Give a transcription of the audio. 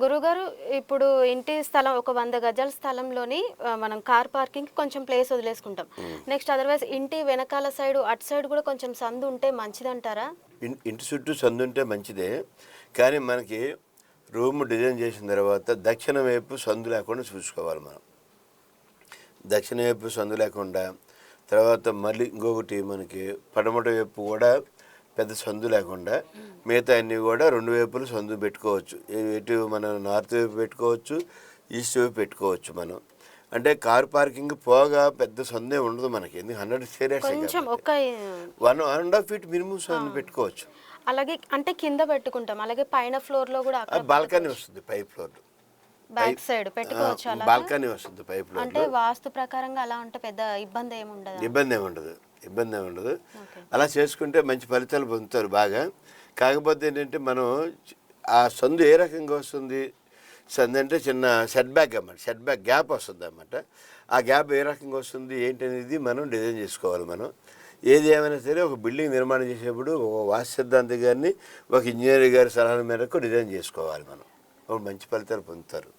గురుగారు ఇప్పుడు ఇంటి స్థలం ఒక వంద గజాల స్థలంలోని మనం కార్ పార్కింగ్ కొంచెం ప్లేస్ వదిలేసుకుంటాం. నెక్స్ట్ అదర్వైజ్ ఇంటి వెనకాల సైడ్ అటు సైడ్ కూడా కొంచెం సందు ఉంటే మంచిదంటారా? ఇంటి చుట్టూ సందు ఉంటే మంచిదే. కానీ మనకి రూమ్ డిజైన్ చేసిన తర్వాత దక్షిణ వైపు సందు లేకుండా చూసుకోవాలి మనం. దక్షిణ వైపు సందు లేకుండా తర్వాత మళ్ళీ ఇంకొకటి మనకి పడమట వైపు కూడా పెద్ద సందు లేకుండా మిగతా అన్నీ కూడా రెండు వైపులు సందు పెట్టుకోవచ్చు. ఎటు మనం నార్త్ వైపు పెట్టుకోవచ్చు ఈస్ట్ వైపు పెట్టుకోవచ్చు మనం. అంటే కార్ పార్కింగ్ పోగా పెద్ద సందే ఉండదు మనకి. ఎందుకు? హండ్రెడ్ ఒక one one and half feet minimum సందు పెట్టుకోవచ్చు. అలాగే అంటే కింద పెట్టుకుంటాం. అలాగే పైన ఫ్లోర్లో కూడా బాల్కనీ వస్తుంది పై ఫ్లోర్. బ్యాక్ సైడ్ పెట్టుకోవచ్చు బాల్కనీ వస్తుంది పై ఫ్లోర్ అంటే వాస్తు ప్రకారంగా అలా ఉంటే పెద్ద ఇబ్బంది ఏమి ఉండదు ఇబ్బంది ఏమి ఉండదు ఇబ్బంది ఏమి ఉండదు. అలా చేసుకుంటే మంచి ఫలితాలు పొందుతారు బాగా. కాకపోతే ఏంటంటే మనం ఆ సందు ఏ రకంగా వస్తుంది? సందు అంటే చిన్న సెట్ బ్యాక్ అన్నమాట. సెట్ బ్యాక్ గ్యాప్ వస్తుంది అన్నమాట ఆ గ్యాప్ ఏ రకంగా వస్తుంది? ఏంటి అనేది మనం డిజైన్ చేసుకోవాలి మనం. ఏది ఏమైనా సరే ఒక బిల్డింగ్ నిర్మాణం చేసేప్పుడు ఒక వాస్తు సిద్ధాంతి గారిని ఒక ఇంజనీర్ గారి సలహా మేరకు డిజైన్ చేసుకోవాలి మనం. ఒక మంచి ఫలితాలు పొందుతారు.